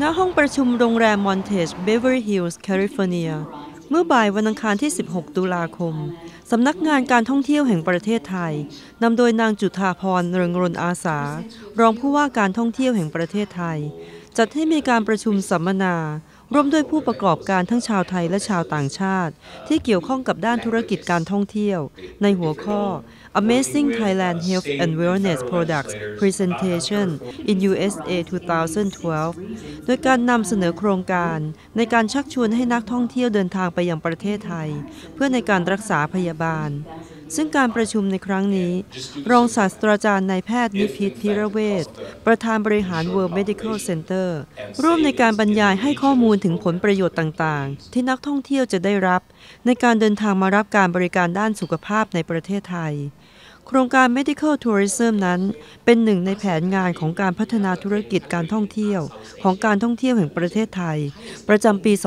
ณห้องประชุมโรงแรมมอนเทจเบเวอร์ฮิลส์แคลิฟอร์เนีย เมื่อบ่ายวันอังคารที่ 16 ตุลาคม สำนักงานการท่องเที่ยวแห่งประเทศไทย นำโดยนางจุธาพรเริงรนอาสา รองผู้ว่าการท่องเที่ยวแห่งประเทศไทย จัดให้มีการประชุมสัมมนา ร่วมด้วยผู้ประกอบการทั้งชาวไทยและชาวต่างชาติ ที่เกี่ยวข้องกับด้านธุรกิจการท่องเที่ยว ในหัวข้อ Amazing Thailand Health and Wellness Products Presentation in USA 2012 โดยการนำเสนอโครงการในการชักชวนให้นักท่องเที่ยวเดินทางไปยังประเทศไทย เพื่อในการรักษาพยาบาล ซึ่งการประชุมในครั้งนี้ รองศาสตราจารย์นายแพทย์นิพิษพิระเวชประธานบริหาร World Medical Center ร่วมในการบรรยายให้ข้อมูลถึงผลประโยชน์ต่างๆ ที่นักท่องเที่ยวจะได้รับ ในการเดินทางมารับการบริการด้านสุขภาพในประเทศไทย โครงการ Medical Tourism นั้น เป็นหนึ่งในแผนงานของการพัฒนาธุรกิจการท่องเที่ยว ของการท่องเที่ยวแห่งประเทศไทย ประจำปี 2013